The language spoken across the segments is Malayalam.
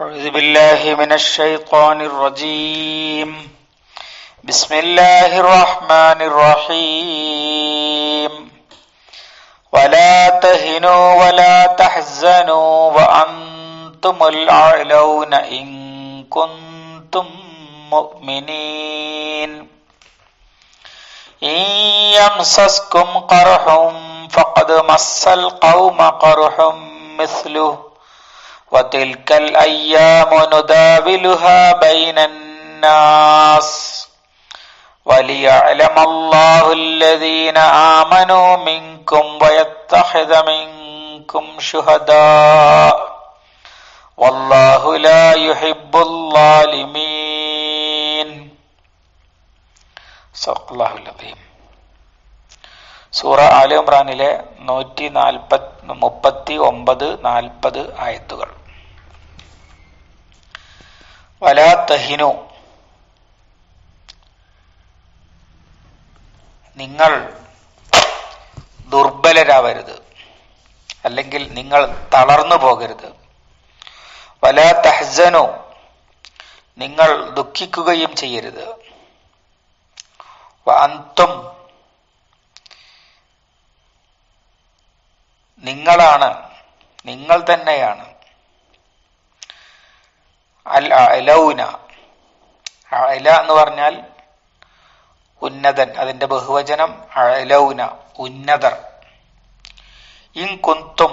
أعوذ بالله من الشيطان الرجيم. بسم الله الرحمن الرحيم. ولا تهنوا ولا تحزنوا وأنتم الأعلون إن كنتم مؤمنين. إن يمسسكم قرح فقد مس القوم قرح مثله. وتلك الأيام نداولها بين الناس وليعلم الله الذين آمنوا منكم ويتخذ منكم شهداء والله لا يحب الظالمين صدق الله العظيم സൂറ ആല ഇമ്രാനിലെ നൂറ്റി നാൽപ്പത് മുപ്പത്തി ഒമ്പത് നാൽപ്പത് ആയത്തുകൾ വലാ നിങ്ങൾ ദുർബലരാവരുത്. അല്ലെങ്കിൽ നിങ്ങൾ തളർന്നു പോകരുത്. വലാ തഹ്സനു. നിങ്ങൾ ദുഃഖിക്കുകയും ചെയ്യരുത്. അന്തും. നിങ്ങളാണ് നിങ്ങൾ തന്നെയാണ്. അല എന്ന് പറഞ്ഞാൽ ഉന്നതൻ അതിന്റെ ബഹുവചനം അലൗന ഉന്നതർ. ഇൻ കുന്തും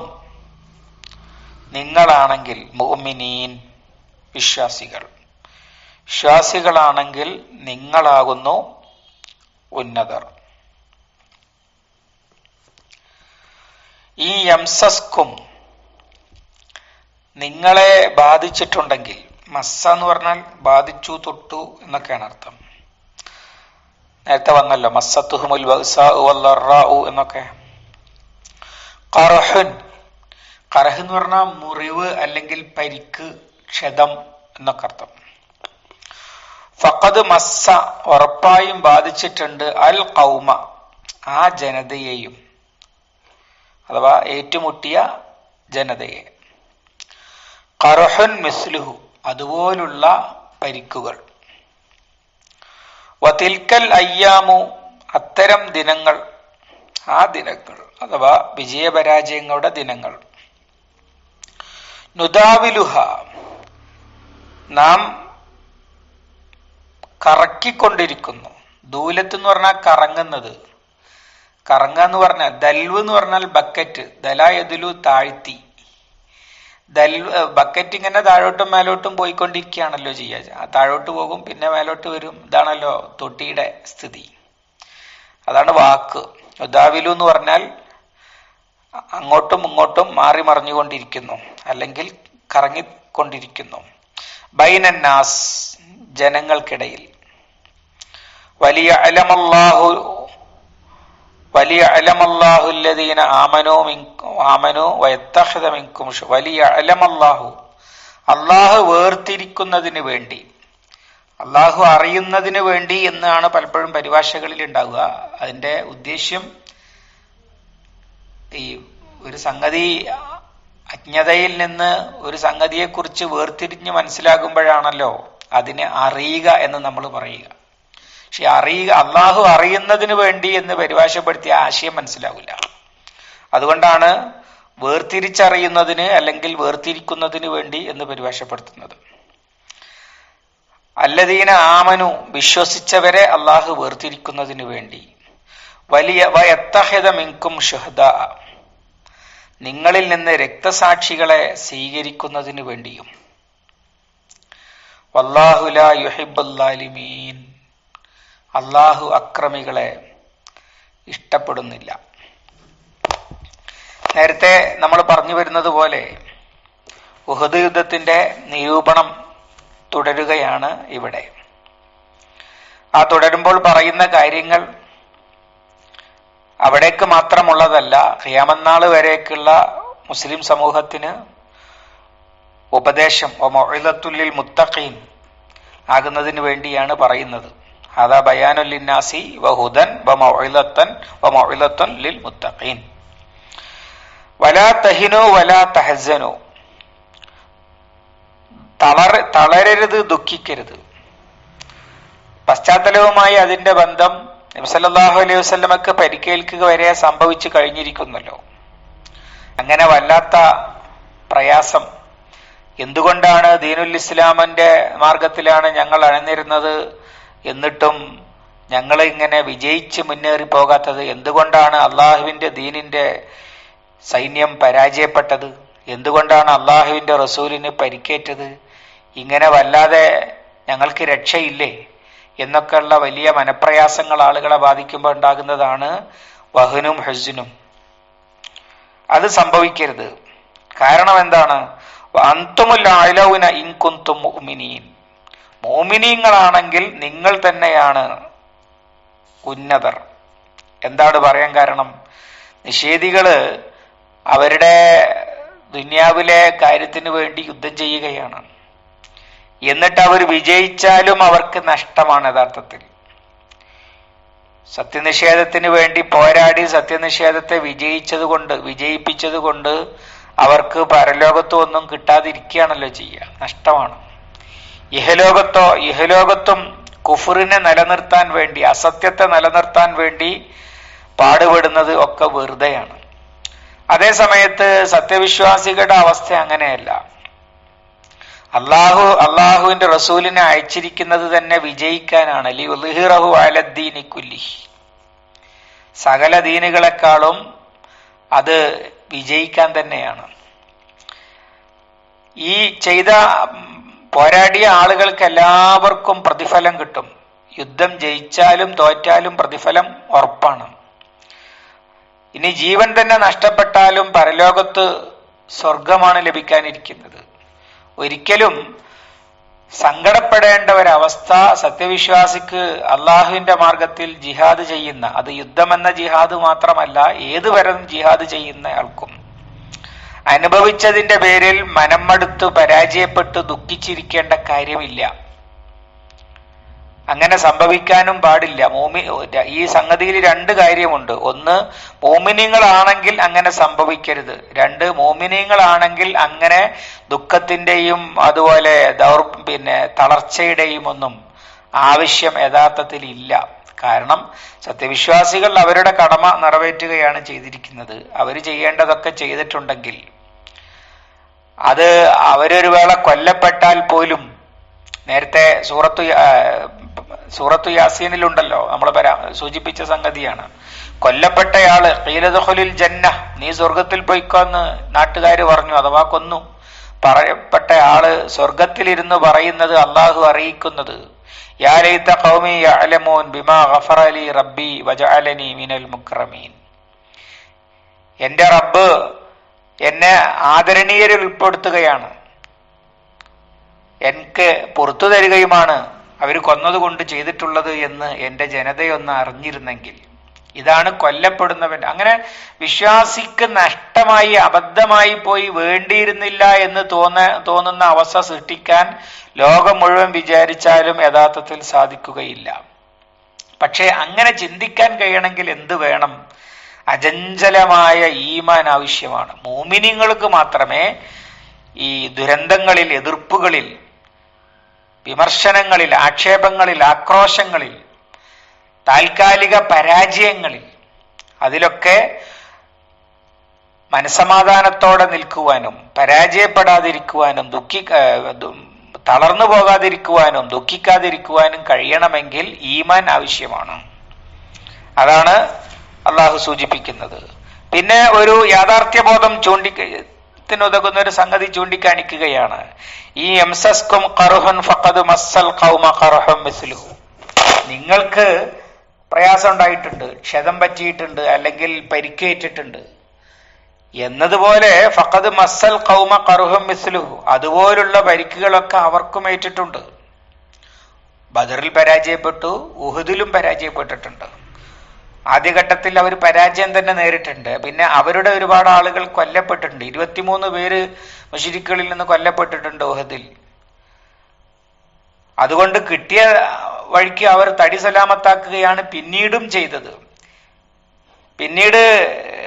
നിങ്ങളാണെങ്കിൽ മുഅ്മിനീൻ വിശ്വാസികൾ. വിശ്വാസികളാണെങ്കിൽ നിങ്ങളാകുന്നു ഉന്നതർ. ഈ എംസസ്കും നിങ്ങളെ ബാധിച്ചിട്ടുണ്ടെങ്കിൽ മസ്സ എന്ന് പറഞ്ഞാൽ ബാധിച്ചു തൊട്ടു എന്നൊക്കെയാണ് അർത്ഥം. നേരത്തെ വന്നല്ലോ മസ്സത്തുഹുമുൽ എന്നൊക്കെ. കറഹുൻ. കറഹ് എന്ന് പറഞ്ഞാൽ മുറിവ് അല്ലെങ്കിൽ പരിക്ക് ക്ഷതം എന്നൊക്കെ അർത്ഥം. ഫഖദ് മസ്സ ഉറപ്പായും ബാധിച്ചിട്ടുണ്ട് അൽ കൗമ ആ ജനതയെയും. അഥവാ ഏറ്റുമുട്ടിയ ജനതയെ. കറഹുൻ മിസ്ലുഹു. അതുപോലുള്ള പരിക്കുകൾ. വതിൽക്കൽ അയ്യാമു അത്തരം ദിനങ്ങൾ ആ ദിനങ്ങൾ അഥവാ വിജയപരാജയങ്ങളുടെ ദിനങ്ങൾ. നുദാവിലുഹ നാം കറക്കിക്കൊണ്ടിരിക്കുന്നു. ദൂലത്ത് എന്ന് പറഞ്ഞാൽ കറങ്ങുന്നത്. കറങ്ങുക എന്ന് പറഞ്ഞാൽ ദൽവ് എന്ന് പറഞ്ഞാൽ ബക്കറ്റ് ദലായതിലു താഴ്ത്തി. ദൽ ബക്കറ്റ് ഇങ്ങനെ താഴോട്ടും മേലോട്ടും പോയിക്കൊണ്ടിരിക്കുകയാണല്ലോ ചെയ്യുക. താഴോട്ട് പോകും പിന്നെ മേലോട്ട് വരും. ഇതാണല്ലോ തൊട്ടിയുടെ സ്ഥിതി. അതാണ് വാക്ക്. ഉദാവിലു എന്ന് പറഞ്ഞാൽ അങ്ങോട്ടും ഇങ്ങോട്ടും മാറി മറിഞ്ഞുകൊണ്ടിരിക്കുന്നു. അല്ലെങ്കിൽ കറങ്ങിക്കൊണ്ടിരിക്കുന്നു. ബൈനന്നാസ് ജനങ്ങൾക്കിടയിൽ. വലിയ അലമല്ലാഹു വലിയ അലമല്ലാഹുല്ലദീന ആമനോ ആമനോ വയത്തഹദ മിൻകും വലിയ അലമല്ലാഹു. അള്ളാഹു വേർതിരിക്കുന്നതിന് വേണ്ടി. അള്ളാഹു അറിയുന്നതിന് വേണ്ടി എന്നാണ് പലപ്പോഴും പരിഭാഷകളിൽ ഉണ്ടാവുക. അതിന്റെ ഉദ്ദേശ്യം ഈ ഒരു സംഗതി അജ്ഞതയിൽ നിന്ന് ഒരു സംഗതിയെക്കുറിച്ച് വേർതിരിഞ്ഞ് മനസ്സിലാകുമ്പോഴാണല്ലോ അതിനെ അറിയുക എന്ന് നമ്മൾ പറയുക. പക്ഷെ അറിയുക അള്ളാഹു അറിയുന്നതിന് വേണ്ടി എന്ന് പരിഭാഷപ്പെടുത്തിയ ആശയം മനസ്സിലാവില്ല. അതുകൊണ്ടാണ് വേർതിരിച്ചറിയുന്നതിന് അല്ലെങ്കിൽ വേർതിരിക്കുന്നതിന് വേണ്ടി എന്ന് പരിഭാഷപ്പെടുത്തുന്നത്. അല്ലദീന ആമനു വിശ്വസിച്ചവരെ അള്ളാഹു വേർതിരിക്കുന്നതിന് വേണ്ടി. വലിയ വയത്തഹിത മിങ്കും ഷഹദ. നിങ്ങളിൽ നിന്ന് രക്തസാക്ഷികളെ സ്വീകരിക്കുന്നതിന് വേണ്ടിയും. വല്ലാഹുല യുഹിബുല്ലാലിമീൻ അള്ളാഹു അക്രമികളെ ഇഷ്ടപ്പെടുന്നില്ല. നേരത്തെ നമ്മൾ പറഞ്ഞു വരുന്നത് പോലെ ഉഹദ് യുദ്ധത്തിന്റെ നിരൂപണം തുടരുകയാണ് ഇവിടെ. ആ തുടരുമ്പോൾ പറയുന്ന കാര്യങ്ങൾ അവിടേക്ക് മാത്രമുള്ളതല്ല ഖിയാമന്നാൾ വരേക്കുള്ള മുസ്ലിം സമൂഹത്തിന് ഉപദേശം ഒമൊഴിലത്തുല്ലിൽ മുത്തഖീൻ ആകുന്നതിന് വേണ്ടിയാണ് പറയുന്നത്. അതാ ബയാനുല്ലിന്നാസി വഹുദൻ ലിൽ മുത്തഖീൻ വലാ തഹിനു വലാ തഹസനു തളർ തളരരുത് ദുഃഖിക്കരുത്. പശ്ചാത്തലവുമായി അതിന്റെ ബന്ധം നബ്സല്ലാഹു അലൈഹി വസ്ലമക്ക് പരിക്കേൽക്കുക വരെ സംഭവിച്ചു കഴിഞ്ഞിരിക്കുന്നല്ലോ. അങ്ങനെ വല്ലാത്ത പ്രയാസം. എന്തുകൊണ്ടാണ് ദീനുൽ ഇസ്ലാമിന്റെ മാർഗത്തിലാണ് ഞങ്ങൾ അണിനിരുന്നത്? എന്നിട്ടും ഞങ്ങളെ ഇങ്ങനെ വിജയിച്ച് മുന്നേറി പോകാത്തത് എന്തുകൊണ്ടാണ് അള്ളാഹുവിന്റെ ദീനിന്റെ സൈന്യം പരാജയപ്പെട്ടത്? എന്തുകൊണ്ടാണ് അള്ളാഹുവിന്റെ റസൂലിന് പരിക്കേറ്റത്? ഇങ്ങനെ വല്ലാതെ ഞങ്ങൾക്ക് രക്ഷയില്ലേ? എന്നൊക്കെയുള്ള വലിയ മനപ്രയാസങ്ങൾ ആളുകളെ ബാധിക്കുമ്പോൾ ഉണ്ടാകുന്നതാണ് വഹനും ഹസ്സിനും അത് സംഭവിക്കരുത്. കാരണം എന്താണ്? അന്തുമുല്ല ഇൻകുന്തും മോമിനീൻ മോമിനീങ്ങളാണെങ്കിൽ നിങ്ങൾ തന്നെയാണ് ഉന്നതർ. എന്താണ് പറയാൻ കാരണം? നിഷേധികൾ അവരുടെ ദുന്യാവിലെ കാര്യത്തിന് വേണ്ടി യുദ്ധം ചെയ്യുകയാണ്. എന്നിട്ട് അവർ വിജയിച്ചാലും അവർക്ക് നഷ്ടമാണ് യഥാർത്ഥത്തിൽ. സത്യനിഷേധത്തിന് വേണ്ടി പോരാടി സത്യനിഷേധത്തെ വിജയിച്ചത് വിജയിപ്പിച്ചതുകൊണ്ട് വിജയിപ്പിച്ചത് കൊണ്ട് അവർക്ക് പരലോകത്തൊന്നും കിട്ടാതിരിക്കുകയാണല്ലോ ചെയ്യുക. നഷ്ടമാണ്. ഇഹലോകത്തോ ഇഹലോകത്തും കുഫറിനെ നിലനിർത്താൻ വേണ്ടി അസത്യത്തെ നിലനിർത്താൻ വേണ്ടി പാടുപെടുന്നത് ഒക്കെ വെറുതെയാണ്. അതേ സമയത്ത് സത്യവിശ്വാസികളുടെ അവസ്ഥ അങ്ങനെയല്ല. അള്ളാഹു അള്ളാഹുവിന്റെ റസൂലിനെ അയച്ചിരിക്കുന്നത് തന്നെ വിജയിക്കാനാണ്. ലി ഉൽഹിറഹു അലദ്ദീനി കുല്ലി. സകല ദീനുകളെക്കാളും അത് വിജയിക്കാൻ തന്നെയാണ്. ഈ ചെയ്ത പോരാടിയ ആളുകൾക്ക് എല്ലാവർക്കും പ്രതിഫലം കിട്ടും. യുദ്ധം ജയിച്ചാലും തോറ്റാലും പ്രതിഫലം ഉറപ്പാണ്. ഇനി ജീവൻ തന്നെ നഷ്ടപ്പെട്ടാലും പരലോകത്ത് സ്വർഗമാണ് ലഭിക്കാനിരിക്കുന്നത്. ഒരിക്കലും സങ്കടപ്പെടേണ്ട ഒരവസ്ഥ സത്യവിശ്വാസിക്ക് അള്ളാഹുവിന്റെ മാർഗത്തിൽ ജിഹാദ് ചെയ്യുന്ന അത് യുദ്ധമെന്ന ജിഹാദ് മാത്രമല്ല ഏതുവരും ജിഹാദ് ചെയ്യുന്ന ആൾക്കും അനുഭവിച്ചതിന്റെ പേരിൽ മനമടുത്ത് പരാജയപ്പെട്ട് ദുഃഖിച്ചിരിക്കേണ്ട കാര്യമില്ല. അങ്ങനെ സംഭവിക്കാനും പാടില്ല. മൂമി ഈ സംഗതിയിൽ രണ്ട് കാര്യമുണ്ട്. ഒന്ന് മോമിനിങ്ങളാണെങ്കിൽ അങ്ങനെ സംഭവിക്കരുത്. രണ്ട് മോമിനിങ്ങളാണെങ്കിൽ അങ്ങനെ ദുഃഖത്തിന്റെയും അതുപോലെ ദൗർ പിന്നെ തളർച്ചയുടെയും ഒന്നും ആവശ്യം യഥാർത്ഥത്തിൽ ഇല്ല. കാരണം സത്യവിശ്വാസികൾ അവരുടെ കടമ നിറവേറ്റുകയാണ് ചെയ്തിരിക്കുന്നത്. അവർ ചെയ്യേണ്ടതൊക്കെ ചെയ്തിട്ടുണ്ടെങ്കിൽ അത് അവരൊരു വേള കൊല്ലപ്പെട്ടാൽ പോലും നേരത്തെ സൂറത്തു സൂറത്തു യാസീനിലുണ്ടല്ലോ നമ്മൾ പരാ സൂചിപ്പിച്ച സംഗതിയാണ്. കൊല്ലപ്പെട്ടയാൾ കീലതുഹലിൽ ജന്ന നീ സ്വർഗത്തിൽ പോയിക്കോന്ന് നാട്ടുകാർ പറഞ്ഞു അഥവാ കൊന്നു. പറയപ്പെട്ട ആൾ സ്വർഗത്തിലിരുന്ന് പറയുന്നത് അള്ളാഹു അറിയിക്കുന്നത് ബിമാ റബ്ബി വജഅലനി മിനൽ എന്റെ റബ്ബ് എന്നെ ആദരണീയരിൽ ഉൾപ്പെടുത്തുകയാണ്. എനിക്ക് പുറത്തു തരികയുമാണ് അവർ കൊന്നതുകൊണ്ട് ചെയ്തിട്ടുള്ളത് എന്ന് എന്റെ ജനതയൊന്ന് അറിഞ്ഞിരുന്നെങ്കിൽ. ഇതാണ് കൊല്ലപ്പെടുന്നവൻ. അങ്ങനെ വിശ്വാസിക്ക് നഷ്ടമായി അബദ്ധമായി പോയി വേണ്ടിയിരുന്നില്ല എന്ന് തോന്ന തോന്നുന്ന അവസ്ഥ സൃഷ്ടിക്കാൻ ലോകം മുഴുവൻ വിചാരിച്ചാലും യഥാർത്ഥത്തിൽ സാധിക്കുകയില്ല. പക്ഷേ അങ്ങനെ ചിന്തിക്കാൻ കഴിയണമെങ്കിൽ എന്ത് വേണം? അചഞ്ചലമായ ഈമാൻ ആവശ്യമാണ്. മോമിനിങ്ങൾക്ക് മാത്രമേ ഈ ദുരന്തങ്ങളിൽ എതിർപ്പുകളിൽ വിമർശനങ്ങളിൽ ആക്ഷേപങ്ങളിൽ ആക്രോശങ്ങളിൽ താൽക്കാലിക പരാജയങ്ങളിൽ അതിലൊക്കെ മനസമാധാനത്തോടെ നിൽക്കുവാനും പരാജയപ്പെടാതിരിക്കുവാനും ദുഃഖി തളർന്നു പോകാതിരിക്കുവാനും ദുഃഖിക്കാതിരിക്കുവാനും കഴിയണമെങ്കിൽ ഈമാൻ ആവശ്യമാണ്. അതാണ് അള്ളാഹു സൂചിപ്പിക്കുന്നത്. പിന്നെ ഒരു യാഥാർത്ഥ്യബോധം ചൂണ്ടി ത്തിനുതകുന്ന ഒരു സംഗതി ചൂണ്ടിക്കാണിക്കുകയാണ്. ഈ എംസസ്കും മസ്സൽ നിങ്ങൾക്ക് പ്രയാസം ഉണ്ടായിട്ടുണ്ട് ക്ഷതം പറ്റിയിട്ടുണ്ട് അല്ലെങ്കിൽ പരിക്കേറ്റിട്ടുണ്ട്. എന്നതുപോലെ ഫക്കത് മസ്സൽ കൗമ കറുഹം മിസ്ലുഹു. അതുപോലുള്ള പരിക്കുകളൊക്കെ അവർക്കും ഏറ്റിട്ടുണ്ട്. ബദറിൽ പരാജയപ്പെട്ടു ഉഹുദിലും പരാജയപ്പെട്ടിട്ടുണ്ട്. ആദ്യഘട്ടത്തിൽ അവർ പരാജയം തന്നെ നേരിട്ടുണ്ട് പിന്നെ അവരുടെ ഒരുപാട് ആളുകൾ കൊല്ലപ്പെട്ടിട്ടുണ്ട്. ഇരുപത്തിമൂന്ന് പേര് മുഷിരിക്കുകളിൽ നിന്ന് കൊല്ലപ്പെട്ടിട്ടുണ്ട് ഓഹദിൽ അതുകൊണ്ട് കിട്ടിയ വഴിക്ക് അവർ തടി സലാമത്താക്കുകയാണ് പിന്നീടും ചെയ്തത്. പിന്നീട്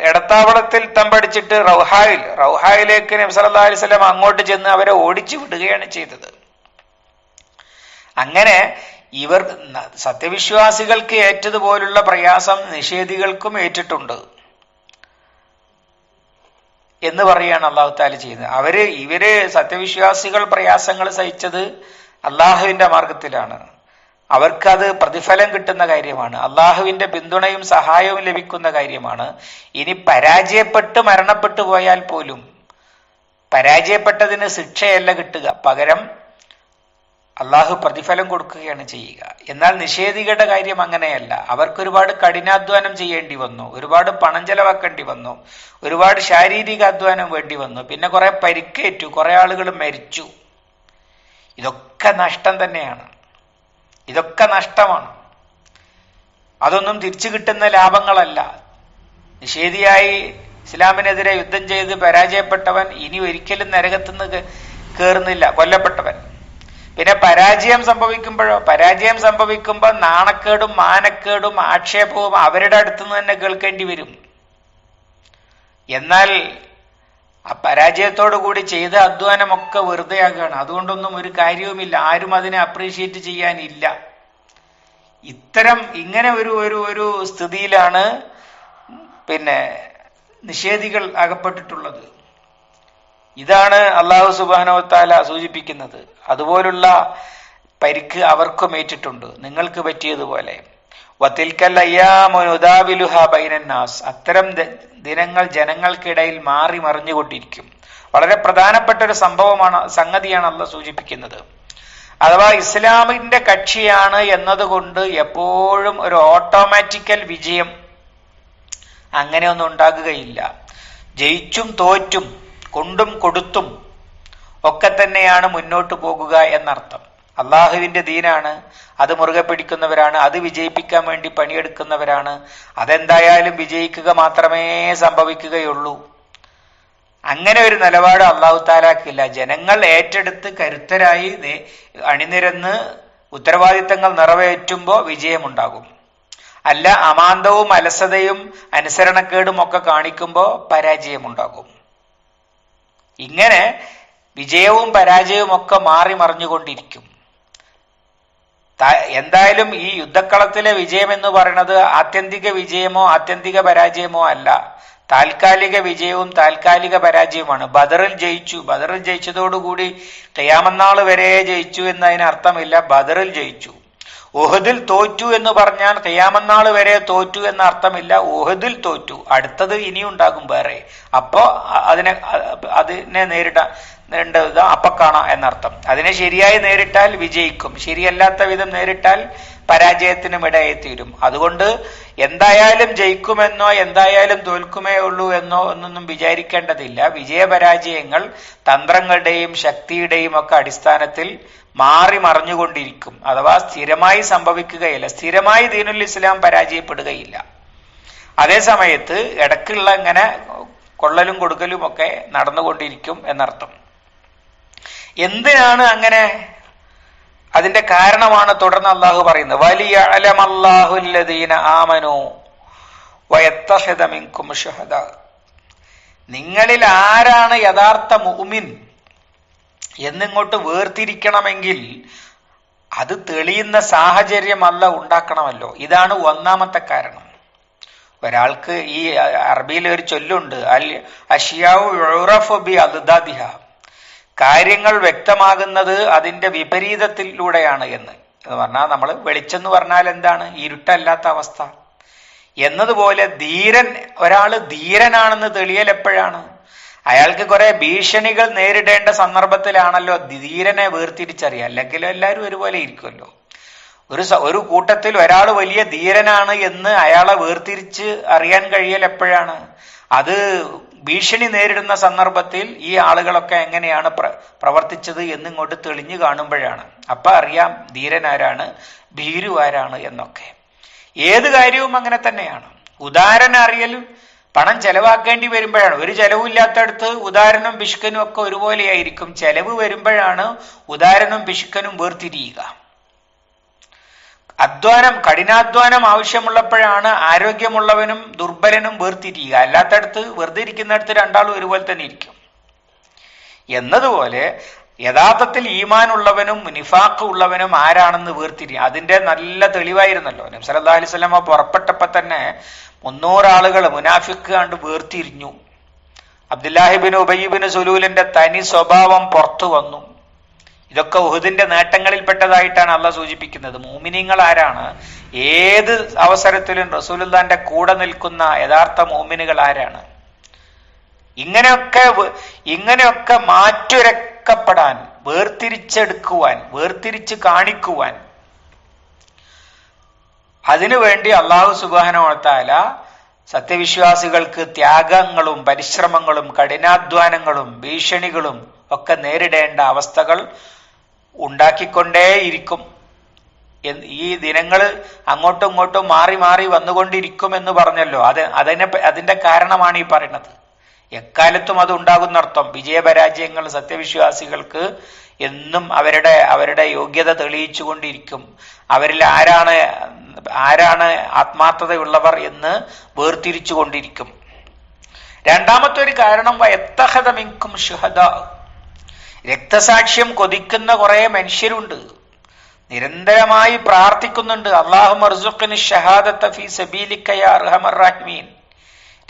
എടത്താവളത്തിൽ തമ്പടിച്ചിട്ട് റൗഹായിൽ റൗഹായിലേക്ക് നബി സല്ലല്ലാഹു അലൈഹി വസല്ലം അങ്ങോട്ട് ചെന്ന് അവരെ ഓടിച്ചു വിടുകയാണ് ചെയ്തത്. അങ്ങനെ ഇവർ സത്യവിശ്വാസികൾക്ക് ഏറ്റതുപോലുള്ള പ്രയാസം നിഷേധികൾക്കും ഏറ്റിട്ടുണ്ട്. എന്ന് പറയുകയാണ് അള്ളാഹു താല ചെയ്യുന്നത്. അവർ ഇവർ സത്യവിശ്വാസികൾ പ്രയാസങ്ങൾ സഹിച്ചത് അള്ളാഹുവിന്റെ മാർഗത്തിലാണ് അവർക്കത് പ്രതിഫലം കിട്ടുന്ന കാര്യമാണ്. അള്ളാഹുവിന്റെ പിന്തുണയും സഹായവും ലഭിക്കുന്ന കാര്യമാണ്. ഇനി പരാജയപ്പെട്ട് മരണപ്പെട്ടു പോയാൽ പോലും പരാജയപ്പെട്ടതിന് ശിക്ഷയല്ല കിട്ടുക. പകരം അള്ളാഹു പ്രതിഫലം കൊടുക്കുകയാണ് ചെയ്യുക. എന്നാൽ നിഷേധികളുടെ കാര്യം അങ്ങനെയല്ല. അവർക്ക് ഒരുപാട് കഠിനാധ്വാനം ചെയ്യേണ്ടി വന്നു. ഒരുപാട് പണം ചെലവാക്കേണ്ടി വന്നു. ഒരുപാട് ശാരീരിക അധ്വാനം വേണ്ടി വന്നു. പിന്നെ കുറെ പരിക്കേറ്റു. കുറെ ആളുകൾ മരിച്ചു. ഇതൊക്കെ നഷ്ടം തന്നെയാണ്. ഇതൊക്കെ നഷ്ടമാണ്. അതൊന്നും തിരിച്ചു കിട്ടുന്ന ലാഭങ്ങളല്ല. നിഷേധിയായി ഇസ്ലാമിനെതിരെ യുദ്ധം ചെയ്ത് പരാജയപ്പെട്ടവൻ ഇനി ഒരിക്കലും നരകത്തുനിന്ന് കേറുന്നില്ല. കൊല്ലപ്പെട്ടവൻ. പിന്നെ പരാജയം സംഭവിക്കുമ്പോഴോ പരാജയം സംഭവിക്കുമ്പോൾ നാണക്കേടും മാനക്കേടും ആക്ഷേപവും അവരുടെ അടുത്തുനിന്ന് തന്നെ കേൾക്കേണ്ടി വരും. എന്നാൽ ആ പരാജയത്തോടു കൂടി ചെയ്ത അധ്വാനമൊക്കെ വെറുതെയാകുകയാണ് അതുകൊണ്ടൊന്നും ഒരു കാര്യവുമില്ല. ആരും അതിനെ അപ്രീഷിയേറ്റ് ചെയ്യാനില്ല. ഇത്തരം ഇങ്ങനെ ഒരു ഒരു ഒരു സ്ഥിതിയിലാണ് പിന്നെ നിഷേധികൾ അകപ്പെട്ടിട്ടുള്ളത്. ഇതാണ് അള്ളാഹു സുബാനവത്താല സൂചിപ്പിക്കുന്നത്. അതുപോലുള്ള പരിക്ക് അവർക്കും ഏറ്റിട്ടുണ്ട്. നിങ്ങൾക്ക് പറ്റിയതുപോലെ. ബൈനന്നാസ്. അത്തരം ദിനങ്ങൾ ജനങ്ങൾക്കിടയിൽ മാറി മറിഞ്ഞുകൊണ്ടിരിക്കും. വളരെ പ്രധാനപ്പെട്ട ഒരു സംഭവമാണ് സംഗതിയാണ് അല്ല സൂചിപ്പിക്കുന്നത്. അഥവാ ഇസ്ലാമിന്റെ കക്ഷിയാണ് എന്നതുകൊണ്ട് എപ്പോഴും ഒരു ഓട്ടോമാറ്റിക്കൽ വിജയം അങ്ങനെയൊന്നും ഉണ്ടാകുകയില്ല. ജയിച്ചും തോറ്റും കൊണ്ടും കൊടുത്തും ഒക്കെ തന്നെയാണ് മുന്നോട്ട് പോകുക എന്നർത്ഥം. അള്ളാഹുവിന്റെ ദീനാണ്. അത് മുറുകെ പിടിക്കുന്നവരാണ്. അത് വിജയിപ്പിക്കാൻ വേണ്ടി പണിയെടുക്കുന്നവരാണ്. അതെന്തായാലും വിജയിക്കുക മാത്രമേ സംഭവിക്കുകയുള്ളൂ. അങ്ങനെ ഒരു നിലപാട് അള്ളാഹു താലാക്കില്ല. ജനങ്ങൾ ഏറ്റെടുത്ത് കരുത്തരായി അണിനിരന്ന് ഉത്തരവാദിത്തങ്ങൾ നിറവേറ്റുമ്പോൾ വിജയമുണ്ടാകും. അല്ല അമാന്തവും അലസതയും അനുസരണക്കേടും ഒക്കെ കാണിക്കുമ്പോൾ പരാജയമുണ്ടാകും. ഇങ്ങനെ വിജയവും പരാജയവും ഒക്കെ മാറി മറിഞ്ഞുകൊണ്ടിരിക്കും. എന്തായാലും ഈ യുദ്ധക്കളത്തിലെ വിജയം എന്ന് പറയുന്നത് ആത്യന്തിക വിജയമോ ആത്യന്തിക പരാജയമോ അല്ല. താൽക്കാലിക വിജയവും താൽക്കാലിക പരാജയവുമാണ്. ബദറിൽ ജയിച്ചു. ബദറിൽ ജയിച്ചതോടുകൂടി കയ്യാമന്നാൾ വരെ ജയിച്ചു എന്നതിന് അർത്ഥമില്ല ബദറിൽ ജയിച്ചു. ഉഹദിൽ തോറ്റു എന്ന് പറഞ്ഞാൽ കയ്യാമന്നാൾ വരെ തോറ്റു എന്ന അർത്ഥമില്ല. ഉഹദിൽ തോറ്റു. അടുത്തത് ഇനിയുണ്ടാകും വേറെ. അപ്പോ അതിനെ അതിനെ നേരിടാൻ നേരിട്ടത് അപ്പക്കാണ കാണാം എന്നർത്ഥം. അതിനെ ശരിയായി നേരിട്ടാൽ വിജയിക്കും. ശരിയല്ലാത്ത വിധം നേരിട്ടാൽ പരാജയത്തിനും ഇടയെത്തിരും അതുകൊണ്ട് എന്തായാലും ജയിക്കുമെന്നോ എന്തായാലും തോൽക്കുമേ ഉള്ളൂ എന്നോ എന്നൊന്നും വിചാരിക്കേണ്ടതില്ല. വിജയപരാജയങ്ങൾ തന്ത്രങ്ങളുടെയും ശക്തിയുടെയും ഒക്കെ അടിസ്ഥാനത്തിൽ മാറി മറിഞ്ഞുകൊണ്ടിരിക്കും. അഥവാ സ്ഥിരമായി സംഭവിക്കുകയില്ല. സ്ഥിരമായി ദീനുൽ ഇസ്ലാം പരാജയപ്പെടുകയില്ല. അതേ സമയത്ത് ഇടക്കുള്ള ഇങ്ങനെ കൊള്ളലും കൊടുക്കലും ഒക്കെ നടന്നുകൊണ്ടിരിക്കും എന്നർത്ഥം. എന്തിനാണ് അങ്ങനെ? അതിന്റെ കാരണമാണ് തുടർന്ന് അള്ളാഹു പറയുന്നത്. വലിയ അലമല്ലാഹുല്ലദീന ആമനു ഷുഹദ. നിങ്ങളിൽ ആരാണ് യഥാർത്ഥ മുഅ്മിൻ എന്നിങ്ങോട്ട് വേർതിരിക്കണമെങ്കിൽ അത് തെളിയുന്ന സാഹചര്യം അല്ല ഉണ്ടാക്കണമല്ലോ. ഇതാണ് ഒന്നാമത്തെ കാരണം. ഒരാൾക്ക് ഈ അറബിയിൽ ഒരു ചൊല്ലുണ്ട്. അൽ അഷിയാവു ബി അദ്ദാദിഹ. കാര്യങ്ങൾ വ്യക്തമാകുന്നത് അതിന്റെ വിപരീതത്തിലൂടെയാണ് എന്ന്. എന്ന് പറഞ്ഞാൽ നമ്മൾ വെളിച്ചെന്ന് പറഞ്ഞാൽ എന്താണ്? ഇരുട്ടല്ലാത്ത അവസ്ഥ. എന്നതുപോലെ ധീരൻ ഒരാൾ ധീരനാണെന്ന് തെളിയൽ എപ്പോഴാണ്? അയാൾക്ക് കുറെ ഭീഷണികൾ നേരിടേണ്ട സന്ദർഭത്തിലാണല്ലോ ധീരനെ വേർതിരിച്ചറിയുക. അല്ലെങ്കിൽ എല്ലാവരും ഒരുപോലെ ഇരിക്കുമല്ലോ. ഒരു ഒരു കൂട്ടത്തിൽ ഒരാൾ വലിയ ധീരനാണ് എന്ന് അയാളെ വേർതിരിച്ച് അറിയാൻ കഴിയൽ എപ്പോഴാണ്? അത് ഭീഷണി നേരിടുന്ന സന്ദർഭത്തിൽ ഈ ആളുകളൊക്കെ എങ്ങനെയാണ് പ്ര- പ്രവർത്തിച്ചത് എന്നിങ്ങോട്ട് തെളിഞ്ഞു കാണുമ്പോഴാണ്. അപ്പൊ അറിയാം ധീരനാരാണ് ഭീരു ആരാണ് എന്നൊക്കെ. ഏത് കാര്യവും അങ്ങനെ തന്നെയാണ്. ഉദാഹരണ അറിയൽ പണം ചെലവാക്കേണ്ടി വരുമ്പോഴാണ്. ഒരു ചെലവില്ലാത്തടത്ത് ഉദാഹരണം ബിഷ്കനും ഒക്കെ ഒരുപോലെയായിരിക്കും. ചെലവ് വരുമ്പോഴാണ് ഉദാഹരണം ബിഷ്കനും വേർതിരിയുക. അധ്വാനം കഠിനാധ്വാനം ആവശ്യമുള്ളപ്പോഴാണ് ആരോഗ്യമുള്ളവനും ദുർബലനും വേർതിരിയുക. അല്ലാത്തടത്ത് വെറുതെ ഇരിക്കുന്നിടത്ത് രണ്ടാളും ഒരുപോലെ തന്നെ ഇരിക്കും. എന്നതുപോലെ യഥാർത്ഥത്തിൽ ഈമാൻ ഉള്ളവനും നിഫാഖ് ഉള്ളവനും ആരാണെന്ന് വേർതിരി അതിന്റെ നല്ല തെളിവായിരുന്നല്ലോ. നബി സല്ലല്ലാഹു അലൈഹി വസല്ലമ പുറപ്പെട്ടപ്പോ തന്നെ മുന്നൂറ് ആളുകൾ മുനാഫിക്ക് കണ്ട് വേർതിരിഞ്ഞു. അബ്ദുല്ലാഹിബിൻ ഉബയ്യബിന് സുലൂലിന്റെ തനി സ്വഭാവം പുറത്തു വന്നു. ഇതൊക്കെ ഉഹുദിന്റെ നേട്ടങ്ങളിൽപ്പെട്ടതായിട്ടാണ് അള്ള സൂചിപ്പിക്കുന്നത്. മൂമിനിങ്ങൾ ആരാണ്? ഏത് അവസരത്തിലും റസൂലുല്ലാന്റെ കൂടെ നിൽക്കുന്ന യഥാർത്ഥ മൂമിനുകൾ ആരാണ്? ഇങ്ങനെയൊക്കെ ഇങ്ങനെയൊക്കെ മാറ്റുരക്കപ്പെടാൻ വേർതിരിച്ചെടുക്കുവാൻ വേർതിരിച്ച് കാണിക്കുവാൻ അതിനുവേണ്ടി അള്ളാഹു സുബാനോത്താല സത്യവിശ്വാസികൾക്ക് ത്യാഗങ്ങളും പരിശ്രമങ്ങളും കഠിനാധ്വാനങ്ങളും ഭീഷണികളും ഒക്കെ നേരിടേണ്ട അവസ്ഥകൾ ഉണ്ടാക്കിക്കൊണ്ടേയിരിക്കും. ഈ ദിനങ്ങൾ അങ്ങോട്ടും ഇങ്ങോട്ടും മാറി മാറി വന്നുകൊണ്ടിരിക്കും എന്ന് പറഞ്ഞല്ലോ. അത് അതിനെ അതിന്റെ കാരണമാണ് ഈ പറയുന്നത്. എക്കാലത്തും അത് ഉണ്ടാകുന്നർത്ഥം വിജയപരാജയങ്ങൾ സത്യവിശ്വാസികൾക്ക് എന്നും അവരുടെ അവരുടെ യോഗ്യത തെളിയിച്ചു കൊണ്ടിരിക്കും അവരിൽ ആരാണ് ആരാണ് ആത്മാർത്ഥതയുള്ളവർ എന്ന് വേർതിരിച്ചു കൊണ്ടിരിക്കും രണ്ടാമത്തെ ഒരു കാരണം വയത്തഹതമിക്കും ഷുഹദ രക്തസാക്ഷ്യം കൊതിക്കുന്ന കുറെ മനുഷ്യരുണ്ട്. നിരന്തരമായി പ്രാർത്ഥിക്കുന്നുണ്ട്. അള്ളാഹു ഫി അർഹമർ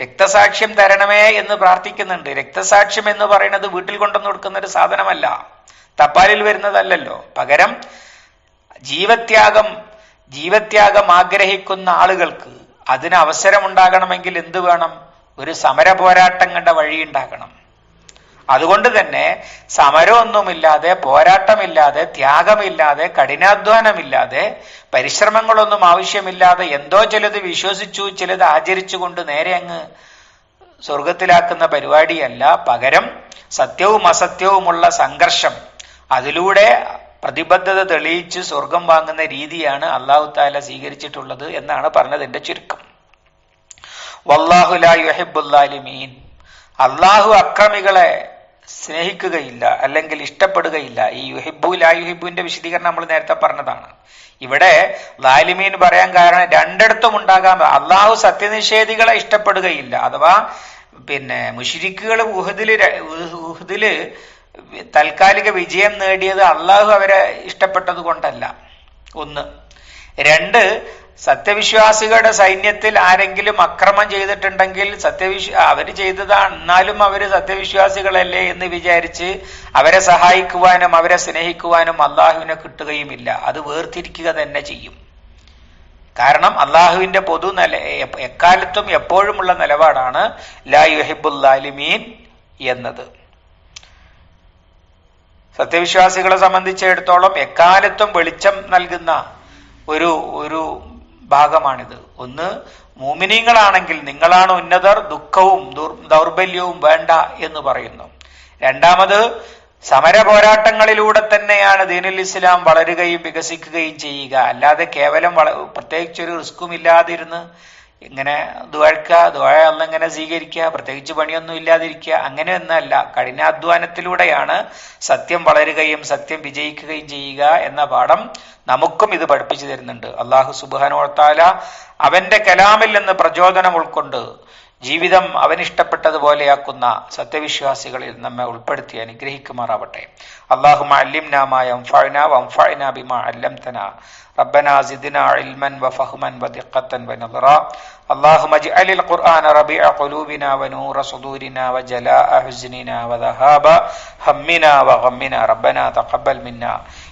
രക്തസാക്ഷ്യം തരണമേ എന്ന് പ്രാർത്ഥിക്കുന്നുണ്ട്. രക്തസാക്ഷ്യം എന്ന് പറയുന്നത് വീട്ടിൽ കൊണ്ടുവന്ന് കൊടുക്കുന്ന ഒരു സാധനമല്ല. തപ്പാലിൽ വരുന്നതല്ലല്ലോ. പകരം ജീവത്യാഗം ജീവത്യാഗം ആഗ്രഹിക്കുന്ന ആളുകൾക്ക് അതിന് അവസരമുണ്ടാകണമെങ്കിൽ എന്ത് വേണം? ഒരു സമര കണ്ട വഴിയുണ്ടാകണം. അതുകൊണ്ട് തന്നെ സമരമൊന്നുമില്ലാതെ പോരാട്ടമില്ലാതെ ത്യാഗമില്ലാതെ കഠിനാധ്വാനമില്ലാതെ പരിശ്രമങ്ങളൊന്നും ആവശ്യമില്ലാതെ എന്തോ ചിലത് വിശ്വസിച്ചു ചിലത് ആചരിച്ചുകൊണ്ട് നേരെ അങ്ങ് സ്വർഗത്തിലാക്കുന്ന പരിപാടിയല്ല. പകരം സത്യവും അസത്യവുമുള്ള സംഘർഷം അതിലൂടെ പ്രതിബദ്ധത തെളിയിച്ച് സ്വർഗം വാങ്ങുന്ന രീതിയാണ് അള്ളാഹു താല സ്വീകരിച്ചിട്ടുള്ളത് എന്നാണ് പറഞ്ഞതിന്റെ ചുരുക്കം. വല്ലാഹു ലാ യുഹിബുല്ലാലിമീൻ അള്ളാഹു അക്രമികളെ സ്നേഹിക്കുകയില്ല അല്ലെങ്കിൽ ഇഷ്ടപ്പെടുകയില്ല. ഈ യുഹിബു ലാ യുഹിബുവിന്റെ വിശദീകരണം നമ്മൾ നേരത്തെ പറഞ്ഞതാണ്. ഇവിടെ ലാലിമീൻ പറയാൻ കാരണം രണ്ടിടത്തും ഉണ്ടാകാൻ അള്ളാഹു സത്യനിഷേധികളെ ഇഷ്ടപ്പെടുകയില്ല. അഥവാ പിന്നെ മുഷിരിക്കുകൾ ഊഹദിൽ ഊഹദിൽ താൽക്കാലിക വിജയം നേടിയത് അള്ളാഹു അവരെ ഇഷ്ടപ്പെട്ടത് കൊണ്ടല്ല ഒന്ന്. രണ്ട് സത്യവിശ്വാസികളുടെ സൈന്യത്തിൽ ആരെങ്കിലും അക്രമം ചെയ്തിട്ടുണ്ടെങ്കിൽ സത്യവിശ് അവർ ചെയ്തതാണ് എന്നാലും അവർ സത്യവിശ്വാസികളല്ലേ എന്ന് വിചാരിച്ച് അവരെ സഹായിക്കുവാനും അവരെ സ്നേഹിക്കുവാനും അള്ളാഹുവിനെ കിട്ടുകയുമില്ല. അത് വേർതിരിക്കുക തന്നെ ചെയ്യും. കാരണം അള്ളാഹുവിന്റെ പൊതു നില എക്കാലത്തും എപ്പോഴുമുള്ള നിലപാടാണ് ലാ യുഹിബുല്ലാലിമീൻ എന്നത്. സത്യവിശ്വാസികളെ സംബന്ധിച്ചിടത്തോളം എക്കാലത്തും വെളിച്ചം നൽകുന്ന ഒരു ഒരു ഭാഗമാണിത്. ഒന്ന് മൂമിനീങ്ങളാണെങ്കിൽ നിങ്ങളാണ് ഉന്നതർ ദുഃഖവും ദൗർബല്യവും വേണ്ട എന്ന് പറയുന്നു. രണ്ടാമത് സമര പോരാട്ടങ്ങളിലൂടെ തന്നെയാണ് ദീനുൽ ഇസ്ലാം വളരുകയും വികസിക്കുകയും ചെയ്യുക. അല്ലാതെ കേവലം പ്രത്യേകിച്ച് ഒരു റിസ്ക്കും ഇല്ലാതിരുന്ന് ഇങ്ങനെ ദ്വാഴ്ക്ക ദ്വാഴ ഇങ്ങനെ സ്വീകരിക്കുക പ്രത്യേകിച്ച് പണിയൊന്നും ഇല്ലാതിരിക്കുക അങ്ങനെ ഒന്നല്ല. കഠിനാധ്വാനത്തിലൂടെയാണ് സത്യം വളരുകയും സത്യം വിജയിക്കുകയും ചെയ്യുക എന്ന പാഠം നമുക്കും ഇത് പഠിപ്പിച്ചു തരുന്നുണ്ട്. അള്ളാഹു സുബാനോത്താല അവന്റെ കലാമിൽ നിന്ന് പ്രചോദനം ഉൾക്കൊണ്ട് ജീവിതം അവനിഷ്ടപ്പെട്ടതുപോലെയാക്കുന്ന സത്യവിശ്വാസികളിൽ നമ്മെ ഉൾപ്പെടുത്തി അനുഗ്രഹിക്കുമാറാവട്ടെ അള്ളാഹു ربنا زدنا علما وفهما ودقة ونظرا اللهم اجعل القرآن ربيع قلوبنا ونور صدورنا وجلاء حزننا وذهاب همنا وغمنا ربنا تقبل منا